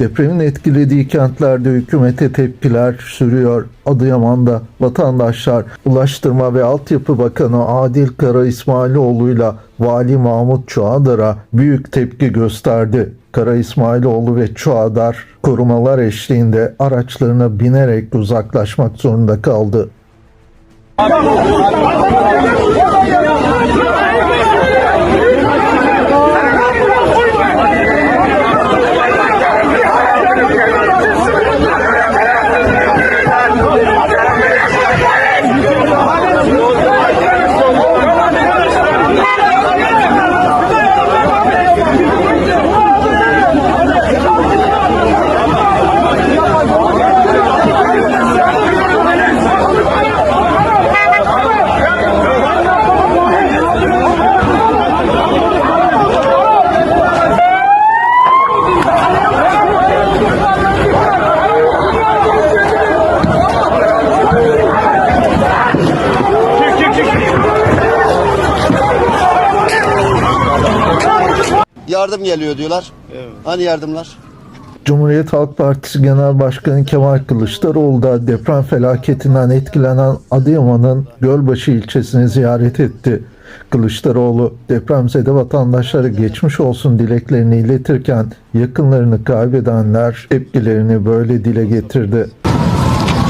Depremin etkilediği kentlerde hükümete tepkiler sürüyor. Adıyaman'da vatandaşlar Ulaştırma ve Altyapı Bakanı Adil Kara İsmailoğlu'yla Vali Mahmut Çuadar'a büyük tepki gösterdi. Kara İsmailoğlu ve Çuadar korumalar eşliğinde araçlarına binerek uzaklaşmak zorunda kaldı. Yardım geliyor diyorlar. Hani yardımlar? Cumhuriyet Halk Partisi Genel Başkanı Kemal Kılıçdaroğlu da deprem felaketinden etkilenen Adıyaman'ın Gölbaşı ilçesini ziyaret etti. Kılıçdaroğlu depremzede vatandaşlara geçmiş olsun dileklerini iletirken yakınlarını kaybedenler tepkilerini böyle dile getirdi.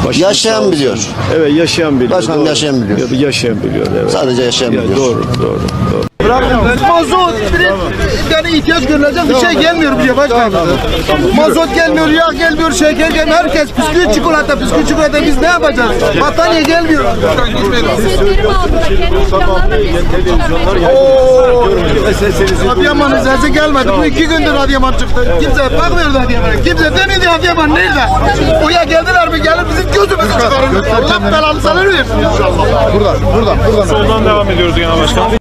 Başınız Yaşayan biliyor. Evet yaşayan biliyor. Başkanım doğru. yaşayan biliyor. Ya, yaşayan biliyor evet. Sadece yaşayan Ya, biliyor. doğru doğru doğru. Mazot yani ihtiyaç görülecek bir şey gelmiyor buraya başkanım. Mazot gelmiyor, yağ gelmiyor, şeker gelmiyor. Herkes bisküvi çikolata, bisküvi çikolata biz ne yapacağız? Battaniye gelmiyor. Adıyaman'ın sesi gelmedi. Bu iki gündür Adıyaman çıktı. Kimse bakmıyordu Adıyaman'a. Kimse demedi Adıyaman nerede? Oya geldiler mi gelir bizim gözümüzü çıkarır. Allah belanı sana versin inşallah. Soldan devam ediyoruz Genel Başkanım.